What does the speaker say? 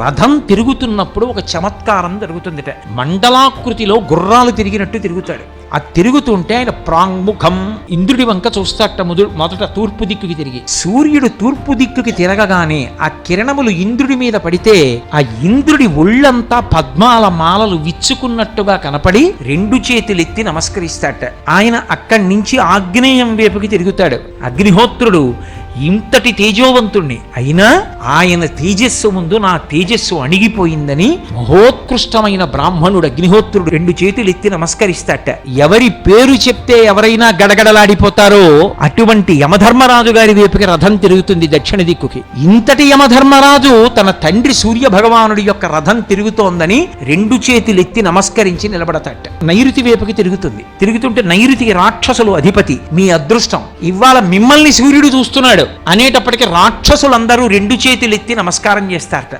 రథం తిరుగుతున్నప్పుడు ఒక చమత్కారం జరుగుతుందిట. మండలాకృతిలో గుర్రాలు తిరిగినట్టు తిరుగుతాడు. ఆ తిరుగుతుంటే ఆయన ప్రాంగుఖం ఇంద్రుడి వంక చూస్తాట ముదు మొదట తూర్పు దిక్కుకి తిరిగి. సూర్యుడు తూర్పు దిక్కుకి తిరగగానే ఆ కిరణములు ఇంద్రుడి మీద పడితే ఆ ఇంద్రుడి ఒళ్ళంతా పద్మాల మాలలు విచ్చుకున్నట్టుగా కనపడి రెండు చేతులెత్తి నమస్కరిస్తాట ఆయన అక్కడి నుంచి ఆగ్నేయం వైపుకి తిరుగుతాడు. అగ్నిహోత్రుడు ఇంతటి తేజోవంతుణ్ణి. అయినా ఆయన తేజస్సు ముందు నా తేజస్సు అణిగిపోయిందని మహోత్కృష్టమైన బ్రాహ్మణుడు అగ్నిహోత్రుడు రెండు చేతులు ఎత్తి నమస్కరిస్తాట. ఎవరి పేరు చెప్తే ఎవరైనా గడగడలాడిపోతారో అటువంటి యమధర్మరాజు గారి వైపుకి రథం తిరుగుతుంది దక్షిణ దిక్కుకి. ఇంతటి యమధర్మరాజు తన తండ్రి సూర్య భగవానుడి యొక్క రథం తిరుగుతోందని రెండు చేతులు ఎత్తి నమస్కరించి నిలబడతాట. నైరుతి వైపుకి తిరుగుతుంది. తిరుగుతుంటే నైరుతికి రాక్షసులు అధిపతి. మీ అదృష్టం. ఇవాళ మిమ్మల్ని సూర్యుడు చూస్తున్నాడు. అనేటప్పటికీ రాక్షసులందరూ రెండు చేతులు ఎత్తి నమస్కారం చేస్తారట.